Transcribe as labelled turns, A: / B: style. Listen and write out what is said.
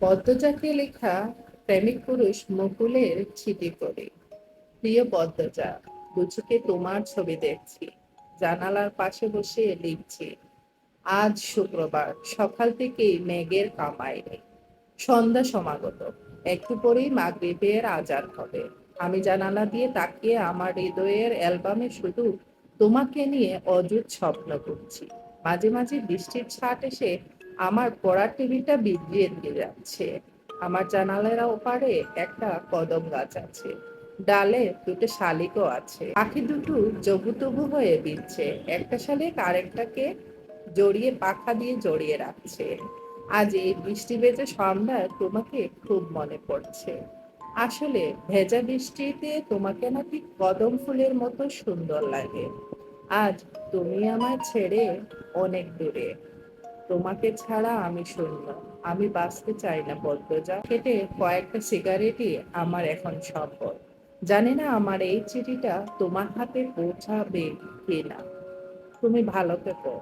A: পদ্মজাকে লেখা প্রেমিক পুরুষ মুকুলের ছিটি করে প্রিয় পদ্মজা, দুচোখে তোমার ছবি দেখছি, জানালার পাশে বসে লিখছি, আজ শুক্রবার, সকাল থেকেই মেঘের কামাই সন্ধ্যা সমাগত, একটু পরেই মাগরিবের আজান হবে। আমি জানালা দিয়ে তাকিয়ে আমার হৃদয়ের অ্যালবামে শুধু তোমাকে নিয়ে অযুত স্বপ্ন করছি। মাঝে মাঝে বৃষ্টির ছাট এসে আমার পড়ার টেবিলটা বিদ্রিয়ে দিয়ে যাচ্ছে। আমার জানালার ওপারে একটা কদম গাছ আছে। ডালে দুটো শালিকও আছে। পাখি দুটো জবুতবু হয়ে বিচ্ছে একটা শালিক আরেকটাকে জড়িয়ে, পাখা দিয়ে জড়িয়ে রাখছে। আজ এই বৃষ্টি ভেজা সন্ধ্যায় তোমাকে খুব মনে পড়ছে। আসলে ভেজা বৃষ্টিতে তোমাকে নাকি কদম ফুলের মতো সুন্দর লাগে। আজ তুমি আমায় ছেড়ে অনেক দূরে। তোমাকে ছাড়া আমি শূন্য আমি বাঁচতে চাই না পদ্মজা কেটে কয়েকটা সিগারেটই আমার এখন সম্পদ। জানি না আমার এই চিঠিটা তোমার হাতে পৌঁছাবে কিনা। তুমি ভালো থেকো।